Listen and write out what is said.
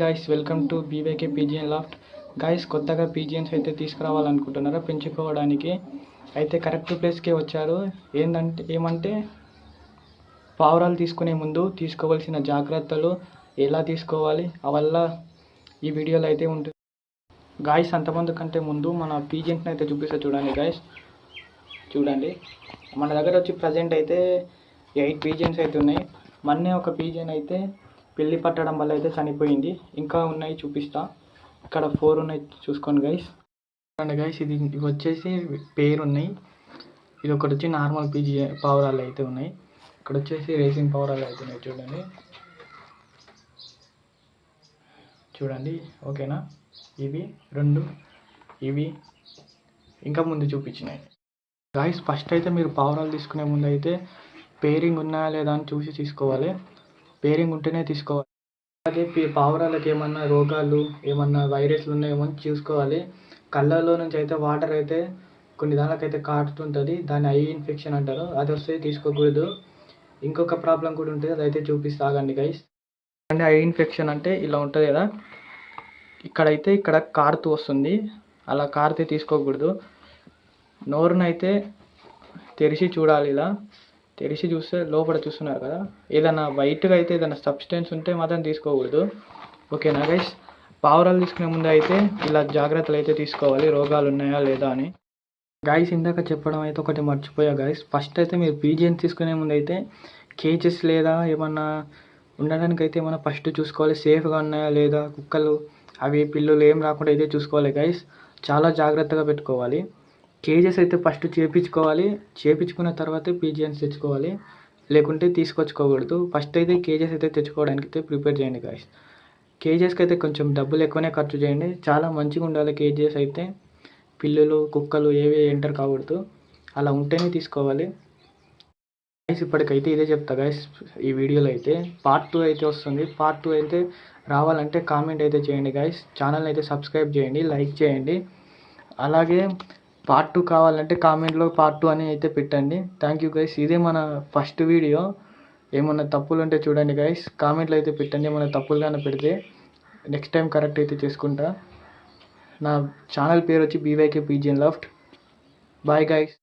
Guys welcome to B V K pigeon loft guys కొత్తగా pigeons అయితే తీసుకురావాలనుకుంటున్నారా? పెంచుకోవడానికి. అయితే కరెక్ట్ ప్లేస్కే వచ్చారు. ఏంటంటే ఏమంటే పావురాలు తీసుకునే ముందు తీసుకోవాల్సిన జాగ్రత్తలు ఎలా తీసుకోవాలి? అవల్ల ఈ వీడియోలో అయితే ఉంటుంది గాయస్ అంతమంది కంటే ముందు మన పీజియన్స్ని అయితే చూపిస్తా చూడండి గాయస్ చూడండి. మన దగ్గర వచ్చి ప్రజెంట్ అయితే ఎయిట్ పీజియన్స్ అయితే ఉన్నాయి. మొన్నే ఒక పీజియన్ అయితే పెళ్ళి పట్టడం వల్ల అయితే చనిపోయింది. ఇంకా ఉన్నాయి చూపిస్తా. ఇక్కడ ఫోర్ ఉన్నాయి చూసుకోండి గైస్ చూడండి గైస్ ఇది ఇవి వచ్చేసి పేరు ఉన్నాయి ఇది ఒకటి వచ్చి నార్మల్ పీజీ పావురాలు అయితే ఉన్నాయి. ఇక్కడ వచ్చేసి రేసింగ్ పావురాలు అయితే ఉన్నాయి చూడండి. చూడండి ఓకేనా ఇవి రెండు ఇవి ఇంకా ముందు చూపించినాయి. గాయస్ ఫస్ట్ అయితే మీరు పావురాలు తీసుకునే ముందు అయితే పేరింగ్ ఉన్నాయా లేదా అని చూసి తీసుకోవాలి. పేరింగ్ ఉంటేనే తీసుకోవాలి. అలాగే పావురాలకు ఏమన్నా రోగాలు ఏమన్నా వైరస్లు ఉన్నాయేమో అని చూసుకోవాలి. కళ్ళలో నుంచి అయితే వాటర్ అయితే కొన్ని దానికైతే కాటుతుంటుంది. దాన్ని ఐ ఇన్ఫెక్షన్ అంటారు. అది వస్తే తీసుకోకూడదు. ఇంకొక ప్రాబ్లం కూడా ఉంటుంది. అదైతే చూపిస్తాగండి గైస్ అంటే ఐ ఇన్ఫెక్షన్ అంటే ఇలా ఉంటుంది కదా. ఇక్కడైతే ఇక్కడ కారుతూ వస్తుంది. అలా కారితే తీసుకోకూడదు. నోరునైతే తెరిచి చూడాలి ఇలా. తెరిచి చూస్తే లోపల చూస్తున్నారు కదా. ఏదైనా వైట్గా అయితే ఏదైనా సబ్స్టెన్స్ ఉంటే మాత్రం తీసుకోకూడదు. ఓకేనా గైస్ పావురాలు తీసుకునే ముందు అయితే ఇలా జాగ్రత్తలు అయితే తీసుకోవాలి. రోగాలు ఉన్నాయా లేదా అని. గాయస్ ఇందాక చెప్పడం అయితే ఒకటి మర్చిపోయా గాయస్ ఫస్ట్ అయితే మీరు పీజియన్ తీసుకునే ముందు అయితే కేజెస్ లేదా ఏమన్నా ఉండడానికి అయితే ఏమన్నా ఫస్ట్ చూసుకోవాలి. సేఫ్గా ఉన్నాయా లేదా? కుక్కలు అవి పిల్లులు ఏం రాకుండా అయితే చూసుకోవాలి గైస్ చాలా జాగ్రత్తగా పెట్టుకోవాలి. కేజెస్ అయితే ఫస్ట్ చేపించుకోవాలి. చేపించుకున్న తర్వాతే పీజియన్స్ తెచ్చుకోవాలి. లేకుంటే తీసుకొచ్చుకోకూడదు. ఫస్ట్ అయితే కేజెస్ అయితే తెచ్చుకోవడానికి అయితే ప్రిపేర్ చేయండి గాయస్ కేజెస్కి అయితే కొంచెం డబ్బులు ఎక్కువనే ఖర్చు చేయండి. చాలా మంచిగా ఉండాలి కేజెస్ అయితే. పిల్లులు కుక్కలు ఏవి ఎంటర్ కాకూడదు. అలా ఉంటేనే తీసుకోవాలి. గైస్ ఇప్పటికైతే ఇదే చెప్తా గైస్ ఈ వీడియోలో అయితే. పార్ట్ టూ అయితే వస్తుంది. పార్ట్ టూ అయితే రావాలంటే కామెంట్ అయితే చేయండి గైస్ ఛానల్ అయితే సబ్స్క్రైబ్ చేయండి లైక్ చేయండి. అలాగే పార్ట్ టూ కావాలంటే కామెంట్లో పార్ట్ టూ అని అయితే పెట్టండి. థ్యాంక్ యూ గైస్ ఇదే మన ఫస్ట్ వీడియో ఏమన్నా తప్పులు ఉంటే చూడండి గైస్ కామెంట్లో అయితే పెట్టండి. ఏమైనా తప్పులు కానీ పెడితే నెక్స్ట్ టైం కరెక్ట్ అయితే చేసుకుంటా. నా ఛానల్ పేరు వచ్చి B Y K pigeon loft bye guys